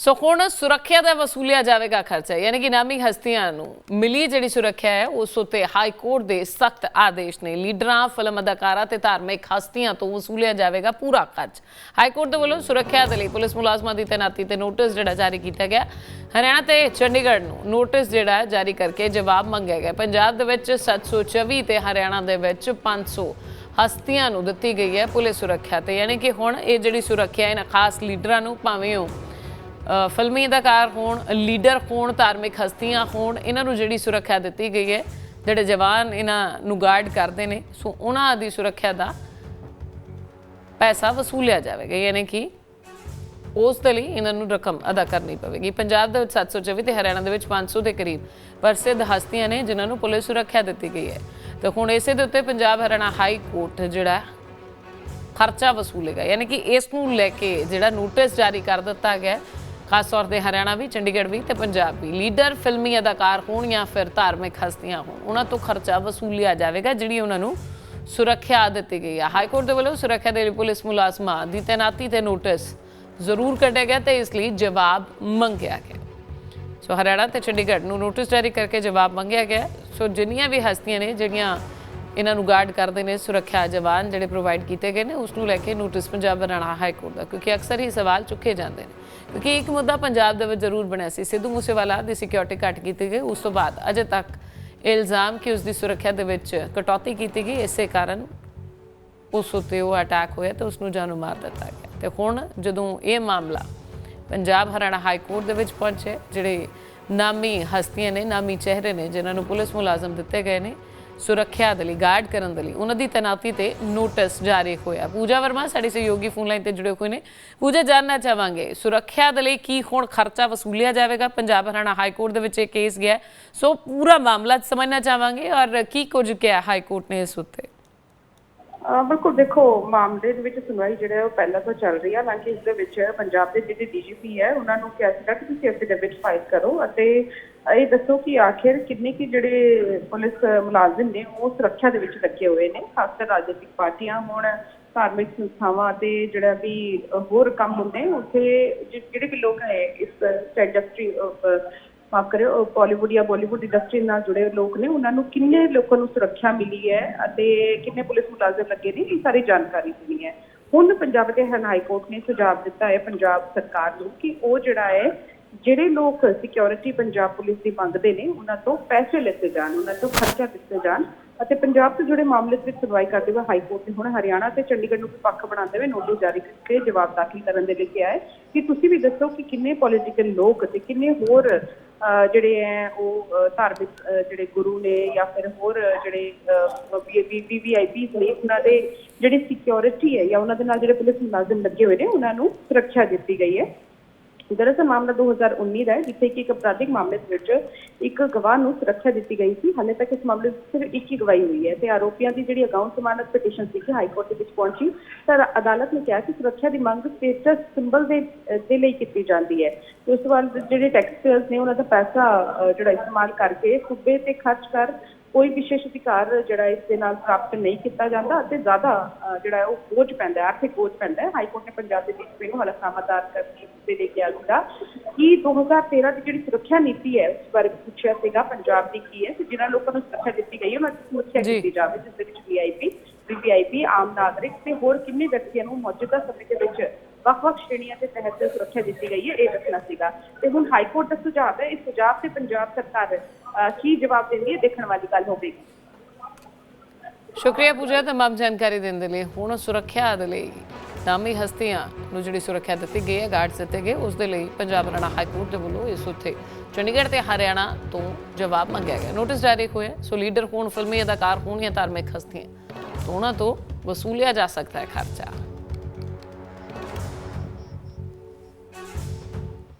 ਸੋ ਹੁਣ ਸੁਰੱਖਿਆ ਦਾ ਵਸੂਲਿਆ ਜਾਵੇਗਾ ਖਰਚਾ, ਯਾਨੀ ਕਿ ਨਾਮੀ ਹਸਤੀਆਂ ਨੂੰ ਮਿਲੀ ਜਿਹੜੀ ਸੁਰੱਖਿਆ ਹੈ, ਉਸ ਉਤੇ ਹਾਈ ਕੋਰਟ ਦੇ ਸਖਤ ਆਦੇਸ਼ ਨੇ ਲੀਡਰਾਂ, ਫਿਲਮ ਅਦਾਕਾਰਾਂ ਤੇ ਧਾਰਮਿਕ ਹਸਤੀਆਂ ਤੋਂ ਵਸੂਲਿਆ ਜਾਵੇਗਾ ਪੂਰਾ ਖਰਚ। ਹਾਈ ਕੋਰਟ ਦੇ ਵੱਲੋਂ ਸੁਰੱਖਿਆ ਦੇ ਲਈ ਪੁਲਿਸ ਮੁਲਾਜ਼ਮਾਂ ਦੀ ਤੈਨਾਤੀ ਤੇ ਨੋਟਿਸ ਜਿਹੜਾ ਜਾਰੀ ਕੀਤਾ ਗਿਆ। ਹਰਿਆਣਾ ਤੇ ਚੰਡੀਗੜ੍ਹ ਨੂੰ ਨੋਟਿਸ ਜਿਹੜਾ ਜਾਰੀ ਕਰਕੇ ਜਵਾਬ ਮੰਗਿਆ ਗਿਆ। ਪੰਜਾਬ ਦੇ ਵਿੱਚ 724 ਤੇ ਹਰਿਆਣਾ ਦੇ ਵਿੱਚ 500 ਹਸਤੀਆਂ ਨੂੰ ਦਿੱਤੀ ਗਈ ਹੈ ਪੁਲਿਸ ਸੁਰੱਖਿਆ ਤੇ, ਯਾਨੀ ਕਿ ਹੁਣ ਇਹ ਜਿਹੜੀ ਸੁਰੱਖਿਆ ਇਹਨਾਂ ਖਾਸ ਲੀਡਰਾਂ ਨੂੰ ਭਾਵੇਂ ਉਹ ਫਿਲਮੀ ਅਦਾਕਾਰ ਹੋਣ, ਲੀਡਰ ਹੋਣ, ਧਾਰਮਿਕ ਹਸਤੀਆਂ ਹੋਣ, ਇਹਨਾਂ ਨੂੰ ਜਿਹੜੀ ਸੁਰੱਖਿਆ ਦਿੱਤੀ ਗਈ ਹੈ, ਜਿਹੜੇ ਜਵਾਨ ਇਹਨਾਂ ਨੂੰ ਗਾਰਡ ਕਰਦੇ ਨੇ, ਸੋ ਉਹਨਾਂ ਦੀ ਸੁਰੱਖਿਆ ਦਾ ਪੈਸਾ ਵਸੂਲਿਆ ਜਾਵੇਗਾ, ਯਾਨੀ ਕਿ ਉਸ ਦੇ ਲਈ ਇਹਨਾਂ ਨੂੰ ਰਕਮ ਅਦਾ ਕਰਨੀ ਪਵੇਗੀ। ਪੰਜਾਬ ਦੇ ਵਿੱਚ 724 ਤੇ ਹਰਿਆਣਾ ਦੇ ਵਿੱਚ 500 ਦੇ ਕਰੀਬ ਪ੍ਰਸਿੱਧ ਹਸਤੀਆਂ ਨੇ, ਜਿਨ੍ਹਾਂ ਨੂੰ ਪੁਲਿਸ ਸੁਰੱਖਿਆ ਦਿੱਤੀ ਗਈ ਹੈ। ਤੇ ਹੁਣ ਇਸੇ ਦੇ ਉੱਤੇ ਪੰਜਾਬ ਹਰਿਆਣਾ ਹਾਈ ਕੋਰਟ ਜਿਹੜਾ ਖਰਚਾ ਵਸੂਲੇਗਾ, ਯਾਨੀ ਕਿ ਇਸ ਨੂੰ ਲੈ ਕੇ ਜਿਹੜਾ ਨੋਟਿਸ ਜਾਰੀ ਕਰ ਦਿੱਤਾ ਗਿਆ ਖਾਸ ਤੌਰ ਤੇ ਹਰਿਆਣਾ ਵੀ, ਚੰਡੀਗੜ੍ਹ ਵੀ ਤੇ ਪੰਜਾਬ ਵੀ। ਲੀਡਰ ਫਿਲਮੀ ਅਦਾਕਾਰ ਹੋਣ ਜਾਂ ਫਿਰ ਧਾਰਮਿਕ ਹਸਤੀਆਂ ਹੋਣ। ਉਹਨਾਂ ਤੋਂ ਖਰਚਾ ਵਸੂਲਿਆ ਜਾਵੇਗਾ, ਜਿਹੜੀ ਉਹਨਾਂ ਨੂੰ ਸੁਰੱਖਿਆ ਦਿੱਤੀ ਗਈ ਹੈ ਹਾਈ ਕੋਰਟ ਦੇ ਵੱਲੋਂ ਸੁਰੱਖਿਆ ਦੇ ਲਈ ਪੁਲਿਸ ਮੁਲਾਜ਼ਮਾਂ ਦੀ ਤੈਨਾਤੀ ਤੇ ਨੋਟਿਸ ਜ਼ਰੂਰ ਕੱਢਿਆ ਗਿਆ ਤੇ ਇਸ ਲਈ ਜਵਾਬ ਮੰਗਿਆ ਗਿਆ। ਸੋ ਹਰਿਆਣਾ ਤੇ ਚੰਡੀਗੜ੍ਹ ਨੂੰ ਨੋਟਿਸ ਜਾਰੀ ਕਰਕੇ ਜਵਾਬ ਮੰਗਿਆ ਗਿਆ। ਸੋ ਜਿੰਨੀਆਂ ਵੀ ਹਸਤੀਆਂ ਨੇ, ਜਿਹੜੀਆਂ ਇਹਨਾਂ ਨੂੰ ਗਾਰਡ ਕਰਦੇ ਨੇ ਸੁਰੱਖਿਆ ਜਵਾਨ ਜਿਹੜੇ ਪ੍ਰੋਵਾਈਡ ਕੀਤੇ ਗਏ ਨੇ, ਉਸ ਨੂੰ ਲੈ ਕੇ notice Punjab Haryana high court ਦਾ, ਕਿਉਂਕਿ ਅਕਸਰ ਹੀ ਸਵਾਲ ਚੁੱਕੇ ਜਾਂਦੇ ਨੇ। ਕਿਉਂਕਿ ਇੱਕ ਮੁੱਦਾ ਪੰਜਾਬ ਦੇ ਵਿੱਚ ਜ਼ਰੂਰ ਬਣਿਆ ਸੀ, ਸਿੱਧੂ ਮੂਸੇਵਾਲਾ ਦੀ ਸਿਕਿਉਰਿਟੀ ਘੱਟ ਕੀਤੀ ਗਈ, ਉਸ ਤੋਂ ਬਾਅਦ ਅਜੇ ਤੱਕ ਇਲਜ਼ਾਮ ਕਿ ਉਸ ਦੀ ਸੁਰੱਖਿਆ ਦੇ ਵਿੱਚ ਕਟੌਤੀ ਕੀਤੀ ਗਈ, ਇਸੇ ਕਾਰਨ ਉਸ ਉੱਤੇ ਉਹ ਅਟੈਕ ਹੋਇਆ ਤੇ ਉਸ ਨੂੰ ਜਾਨੋਂ ਮਾਰ ਦਿੱਤਾ ਗਿਆ। ਤੇ ਹੁਣ ਜਦੋਂ ਇਹ ਮਾਮਲਾ ਪੰਜਾਬ ਹਰਿਆਣਾ ਹਾਈ ਕੋਰਟ ਦੇ ਵਿੱਚ ਪਹੁੰਚੇ ਜਿਹੜੇ ਨਾਮੀ ਹਸਤੀਆਂ ਨੇ, ਨਾਮੀ ਚਿਹਰੇ ਨੇ, ਜਿਨ੍ਹਾਂ ਨੂੰ ਪੁਲਿਸ ਮੁਲਾਜ਼ਮ ਦਿੱਤੇ ਗਏ ਨੇ ਸੁਰੱਖਿਆ ਦੇ ਲਈ ਗਾਰਡ ਕਰਨ ਦੇ ਲਈ, ਉਹਨਾਂ ਦੀ ਤੈਨਾਤੀ ਤੇ ਨੋਟਿਸ ਜਾਰੀ ਹੋਇਆ। ਪੂਜਾ ਵਰਮਾ ਸਾਡੇ ਸਹਿਯੋਗੀ ਫੋਨ ਲਾਈਨ ਤੇ ਜੁੜੇ ਹੋਏ ਨੇ। ਪੂਜਾ, ਜਾਨਣਾ ਚਾਹਾਂਗੇ, ਸੁਰੱਖਿਆ ਦੇ ਲਈ ਕੀ ਹੁਣ ਖਰਚਾ ਵਸੂਲਿਆ ਜਾਵੇਗਾ? ਪੰਜਾਬ ਹਰਿਆਣਾ ਹਾਈ ਕੋਰਟ ਦੇ ਵਿੱਚ ਇਹ ਕੇਸ ਗਿਆ ਸੋ ਪੂਰਾ ਮਾਮਲਾ ਸਮਝਣਾ ਚਾਹਾਂਗੇ ਔਰ ਕੀ ਕੁਝ ਕਿਹਾ ਹਾਈ ਕੋਰਟ ਨੇ ਇਸ ਉੱਤੇ? ਅਹ ਬਿਲਕੁਲ ਦੇਖੋ, ਮਾਮਲੇ ਦੇ ਵਿੱਚ ਸੁਣਵਾਈ ਜਿਹੜਾ ਹੈ ਉਹ ਪਹਿਲਾਂ ਤੋਂ ਚੱਲ ਰਹੀ ਹੈ ਹਾਲਾਂਕਿ ਇਸ ਦੇ ਵਿੱਚ ਪੰਜਾਬ ਦੇ ਜਿਹੜੇ ਡੀਜੀਪੀ ਹੈ, ਉਹਨਾਂ ਨੂੰ ਕਿਹਾ ਸੀਗਾ ਕਿ ਤੁਸੀਂ ਐਫੀਡੇਵਿਟ ਫਾਈਲ ਕਰੋ ਅਤੇ ਇਹ ਦੱਸੋ ਕਿ ਆਖਿਰ ਕਿੰਨੇ ਕੀ ਜਿਹੜੇ ਪੁਲਿਸ ਮੁਲਾਜ਼ਮ ਨੇ, ਉਹ ਸੁਰੱਖਿਆ ਦੇ ਵਿੱਚ ਲੱਗੇ ਹੋਏ ਨੇ, ਖਾਸ ਕਰ ਰਾਜਨੀਤਿਕ ਪਾਰਟੀਆਂ ਹੋਣ, ਧਾਰਮਿਕ ਸੰਸਥਾਵਾਂ ਤੇ ਜਿਹੜਾ ਵੀ ਹੋਰ ਕੰਮ ਹੁੰਦੇ, ਉੱਥੇ ਜਿਹੜੇ ਵੀ ਲੋਕ ਹੈ ਇਸ ਇੰਡਸਟਰੀ ਮਾਫ ਕਰਿਓ ਬਾਲੀਵੁੱਡ ਜਾਂ ਬਾਲੀਵੁੱਡ ਇੰਡਸਟਰੀ ਨਾਲ ਜੁੜੇ ਲੋਕ ਨੇ, ਉਹਨਾਂ ਨੂੰ ਕਿੰਨੇ ਲੋਕਾਂ ਨੂੰ ਸੁਰੱਖਿਆ ਮਿਲੀ ਹੈ ਅਤੇ ਕਿੰਨੇ ਪੁਲਿਸ ਮੁਲਾਜ਼ਮ ਲੱਗੇ ਨੇ, ਇਹ ਸਾਰੀ ਜਾਣਕਾਰੀ ਦੇਣੀ ਹੈ। ਹੁਣ ਪੰਜਾਬ ਦੇ ਹਰਿਆਣਾ ਹਾਈ ਕੋਰਟ ਨੇ ਸੁਝਾਅ ਦਿੱਤਾ ਹੈ, ਪੰਜਾਬ ਸਰਕਾਰ ਨੂੰ ਕਿ ਉਹ ਜਿਹੜਾ ਹੈ ਜਿਹੜੇ ਲੋਕ ਸਿਕਿਉਰਿਟੀ ਪੰਜਾਬ ਪੁਲਿਸ ਦੀ ਮੰਗਦੇ ਨੇ, ਉਹਨਾਂ ਤੋਂ ਪੈਸੇ ਲਿੱਤੇ ਜਾਣ, ਉਹਨਾਂ ਤੋਂ ਖਰਚਾ ਦਿੱਤੇ ਜਾਣ ਅਤੇ ਪੰਜਾਬ ਤੋਂ ਜੁੜੇ ਮਾਮਲੇ ਦੇ ਵਿੱਚ ਸੁਣਵਾਈ ਕਰਦੇ ਹੋਏ ਹਾਈ ਕੋਰਟ ਨੇ ਹੁਣ ਹਰਿਆਣਾ ਤੇ ਚੰਡੀਗੜ੍ਹ ਨੂੰ ਪੱਖ ਬਣਾਉਂਦੇ ਹੋਏ ਨੋਟਿਸ ਜਾਰੀ ਕਰਕੇ ਜਵਾਬ ਦਾਖਲ ਕਰਨ ਦੇ ਲਈ ਕਿਹਾ ਹੈ ਕਿ ਤੁਸੀਂ ਵੀ ਦੱਸੋ ਕਿ ਕਿੰਨੇ ਪੋਲੀਟੀਕਲ ਲੋਕ ਤੇ ਕਿੰਨੇ ਹੋਰ ਜਿਹੜੇ ਹੈ ਉਹ ਧਾਰਮਿਕ ਜਿਹੜੇ ਗੁਰੂ ਨੇ ਜਾਂ ਫਿਰ ਹੋਰ ਜਿਹੜੇ ਵੀਵੀਆਈਪੀਸ ਨੇ, ਉਹਨਾਂ ਦੇ ਜਿਹੜੀ ਸਿਕਿਉਰਿਟੀ ਹੈ ਜਾਂ ਉਹਨਾਂ ਦੇ ਨਾਲ ਜਿਹੜੇ ਪੁਲਿਸ ਮੁਲਾਜ਼ਮ ਲੱਗੇ ਹੋਏ ਨੇ, ਉਹਨਾਂ ਨੂੰ ਸੁਰੱਖਿਆ ਦਿੱਤੀ ਗਈ ਹੈ। ਦਰਅਸਲ ਮਾਮਲਾ 2019 ਦਾ ਹੈ, ਜਿੱਥੇ ਕਿ ਇੱਕ ਅਪਰਾਧਿਕ ਮਾਮਲੇ ਦੇ ਵਿੱਚ ਇੱਕ ਗਵਾਹ ਨੂੰ ਸੁਰੱਖਿਆ ਦਿੱਤੀ ਗਈ ਸੀ। ਹਾਲੇ ਤੱਕ ਇਸ ਮਾਮਲੇ ਵਿੱਚ ਸਿਰਫ ਇੱਕ ਹੀ ਗਵਾਹੀ ਹੋਈ ਹੈ ਤੇ ਆਰੋਪੀਆਂ ਦੀ ਜਿਹੜੀ ਅਗਾਊਂ ਜ਼ਮਾਨਤ ਪਟੀਸ਼ਨ ਸੀ ਕਿ ਹਾਈ ਕੋਰਟ ਦੇ ਵਿੱਚ ਪਹੁੰਚੀ, ਤਾਂ ਅਦਾਲਤ ਨੇ ਕਿਹਾ ਕਿ ਸੁਰੱਖਿਆ ਦੀ ਮੰਗ ਸਟੇਟਸ ਸਿੰਬਲ ਦੇ ਦੇ ਲਈ ਕੀਤੀ ਜਾਂਦੀ ਹੈ। ਤੇ ਉਸ ਤੋਂ ਬਾਅਦ ਜਿਹੜੇ ਟੈਕਸਪੇਅਰਸ ਨੇ, ਉਹਨਾਂ ਦਾ ਪੈਸਾ ਜਿਹੜਾ ਇਸਤੇਮਾਲ ਕਰਕੇ ਸੂਬੇ ਤੇ ਖਰਚ ਕਰ ਕੋਈ ਵਿਸ਼ੇਸ਼ ਅਧਿਕਾਰ ਜਿਹੜਾ ਇਸ ਦੇ ਨਾਲ ਪ੍ਰਾਪਤ ਨਹੀਂ ਕੀਤਾ ਜਾਂਦਾ ਅਤੇ ਜ਼ਿਆਦਾ ਜਿਹੜਾ ਉਹ ਬੋਝ ਪੈਂਦਾ ਹੈ ਆਰਥਿਕ ਬੋਝ ਪੈਂਦਾ ਹੈ ਹਾਈ ਕੋਰਟ ਨੇ ਪੰਜਾਬ ਦੇ ਡੀਸਪੀ ਨੂੰ ਹਲਫਨਾਮਾ ਦਾਇਰ ਕਰਕੇ ਤੇ ਦੇ ਕੇ ਸੀਗਾ ਕਿ 2013 ਦੀ ਜਿਹੜੀ ਸੁਰੱਖਿਆ ਨੀਤੀ ਹੈ ਉਸ ਬਾਰੇ ਪੁੱਛਿਆ ਸੀਗਾ ਪੰਜਾਬ ਦੀ ਕੀ ਹੈ ਤੇ ਜਿਨ੍ਹਾਂ ਲੋਕਾਂ ਨੂੰ ਸੁਰੱਖਿਆ ਦਿੱਤੀ ਗਈ ਹੈ ਉਹਨਾਂ ਦੀ ਸੁਰੱਖਿਆ। ਕੀਤੀ ਜਾਵੇ ਜਿਸ ਦੇ ਵਿੱਚ ਵੀਆਈਪੀ ਵੀਵੀਆਈਪੀ ਆਮ ਨਾਗਰਿਕ ਤੇ ਹੋਰ ਕਿੰਨੇ ਵਿਅਕਤੀਆਂ ਨੂੰ ਮੌਜੂਦਾ ਸਮੇਂ ਦੇ ਵਿੱਚ ਵੱਖ-ਵੱਖ ਸ਼੍ਰੇਣੀਆਂ ਦੇ ਤਹਿਤ ਸੁਰੱਖਿਆ ਦਿੱਤੀ ਗਈ ਹੈ, ਇਹ ਦੱਸਣਾ ਸੀਗਾ। ਤੇ ਹੁਣ ਹਾਈ ਕੋਰਟ ਦਾ ਸੁਝਾਅ ਹੈ, ਇਸ ਸੁਝਾਅ ਤੇ ਪੰਜਾਬ ਸਰਕਾਰ ਕੀ ਜਵਾਬ ਦਿੰਦੀ ਹੈ ਦੇਖਣ ਵਾਲੀ ਗੱਲ ਹੋਵੇਗੀ। ਸ਼ੁਕਰੀਆ ਪੂਜਾ, ਤਮਾਮ ਜਾਣਕਾਰੀ ਦੇਣ ਦੇ ਲਈ। ਹੁਣ ਸੁਰੱਖਿਆ ਦੇ ਲਈ ਨਾਮੀ ਹਸਤੀਆਂ ਨੂੰ ਜਿਹੜੀ ਸੁਰੱਖਿਆ ਦਿੱਤੀ ਗਈ ਹੈ ਗਾਰਡਸ ਦਿੱਤੇ ਗਏ, ਉਸ ਦੇ ਲਈ ਪੰਜਾਬ ਹਰਿਆਣਾ ਹਾਈ ਕੋਰਟ ਦੇ ਵੱਲੋਂ ਇਸ ਉੱਤੇ ਚੰਡੀਗੜ੍ਹ ਤੇ ਹਰਿਆਣਾ ਤੋਂ ਜਵਾਬ ਮੰਗਿਆ ਗਿਆ। ਨੋਟਿਸ ਜਾਰੀ ਹੋਇਆ ਸੋ ਲੀਡਰ ਹੋਣ, ਫਿਲਮੀ ਅਦਾਕਾਰ ਹੋਣ ਜਾਂ ਧਾਰਮਿਕ ਹਸਤੀਆਂ, ਤੋਂ ਉਹਨਾਂ ਤੋਂ ਵਸੂਲਿਆ ਜਾ ਸਕਦਾ ਹੈ ਖਰਚਾ।